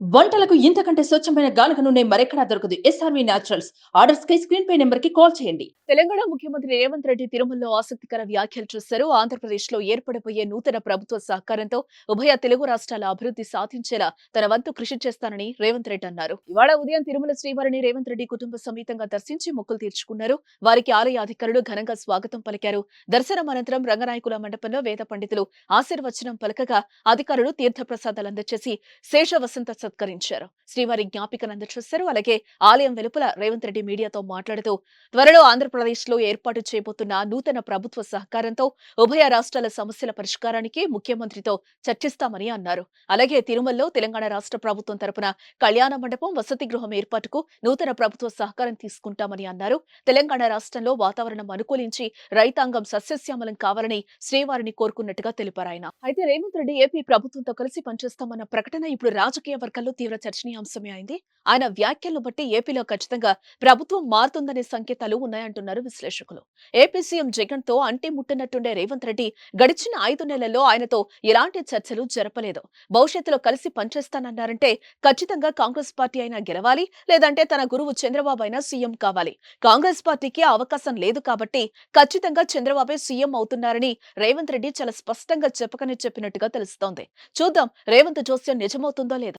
వంటలకు ఇంతకంటే స్వచ్ఛమైన గానుక నూనె మరెక్కడా దొరకదు. ఎస్ఆర్వి న్యాచురల్స్ ఆర్డర్స్ కై స్క్రీన్ పై నెంబర్కి కాల్ చేయండి. తెలంగాణ ముఖ్యమంత్రి రేవంత్ రెడ్డి తిరుమలలో ఆసక్తికర వ్యాఖ్యలు చేశారు. ఆంధ్రప్రదేశ్లో ఏర్పడబోయే నూతన ప్రభుత్వ సహకారంతో ఉభయ తెలుగు రాష్ట్రాల అభివృద్ధి సాధించేలా తన వంతు కృషి చేస్తానని రేవంత్ రెడ్డి అన్నారు. ఇవాళ ఉదయం తిరుమల శ్రీవారిని రేవంత్ రెడ్డి కుటుంబ సమేతంగా దర్శించి మొక్కులు తీర్చుకున్నారు. వారికి ఆలయ అధికారులు ఘనంగా స్వాగతం పలికారు. దర్శనం అనంతరం రంగనాయకుల మండపంలో వేద పండితులు ఆశీర్వచనం పలకగా అధికారులు తీర్థ ప్రసాదాలు అందజేసి శేష వసంత సత్కరించారు. శ్రీవారి జ్ఞాపికను అందజేశారు అలాగే ఆలయం వెలుపల రేవంత్ రెడ్డి మీడియాతో మాట్లాడుతూ త్వరలో ఆంధ్రప్రదేశ్లో ఏర్పాటు చేయబోతున్న నూతన ప్రభుత్వ సహకారంతో ఉభయ రాష్ట్రాల సమస్యల పరిష్కారానికి ముఖ్యమంత్రితో చర్చిస్తామని అన్నారు. అలాగే తిరుమలలో తెలంగాణ రాష్ట్ర ప్రభుత్వం తరపున కళ్యాణ మండపం వసతి గృహం ఏర్పాటుకు నూతన ప్రభుత్వ సహకారం తీసుకుంటామని అన్నారు. తెలంగాణ రాష్ట్రంలో వాతావరణం అనుకూలించి రైతాంగం సస్యశ్యామలం కావాలని శ్రీవారిని కోరుకున్నట్టుగా తెలిపారు ఆయన. అయితే రేవంత్ రెడ్డి ఏపీ ప్రభుత్వంతో కలిసి పనిచేస్తామన్న ప్రకటన ఇప్పుడు రాజకీయ ఎన్నికల్లో తీవ్ర చర్చనీయాంశమే అయింది. ఆయన వ్యాఖ్యలను బట్టి ఏపీలో ఖచ్చితంగా ప్రభుత్వం మారుతుందనే సంకేతాలు ఉన్నాయంటున్నారు విశ్లేషకులు. ఏపీ సీఎం జగన్తో అంటి ముట్టనట్టుండే రేవంత్ రెడ్డి గడిచిన ఐదు నెలల్లో ఆయనతో ఎలాంటి చర్చలు జరపలేదు. భవిష్యత్తులో కలిసి పనిచేస్తానన్నారంటే ఖచ్చితంగా కాంగ్రెస్ పార్టీ అయినా గెలవాలి లేదంటే తన గురువు చంద్రబాబు అయినా సీఎం కావాలి. కాంగ్రెస్ పార్టీకి అవకాశం లేదు కాబట్టి ఖచ్చితంగా చంద్రబాబే సీఎం అవుతున్నారని రేవంత్ రెడ్డి చాలా స్పష్టంగా చెప్పకనే చెప్పినట్టుగా తెలుస్తోంది. చూద్దాం రేవంత్ జోస్యం నిజమవుతుందో లేదో.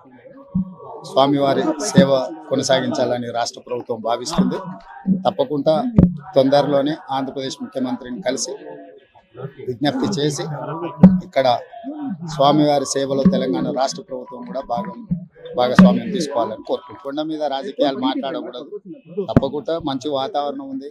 స్వామివారి సేవ కొనసాగించాలని రాష్ట్ర ప్రభుత్వం భావిస్తుంది. తప్పకుండా తొందరలోనే ఆంధ్రప్రదేశ్ ముఖ్యమంత్రిని కలిసి విజ్ఞప్తి చేసి ఇక్కడ స్వామివారి సేవలో తెలంగాణ రాష్ట్ర ప్రభుత్వం కూడా భాగం భాగస్వామ్యం తీసుకోవాలని కోరుకుంటున్నాం. కొండ మీద రాజకీయాలు మాట్లాడకూడదు. తప్పకుండా మంచి వాతావరణం ఉంది.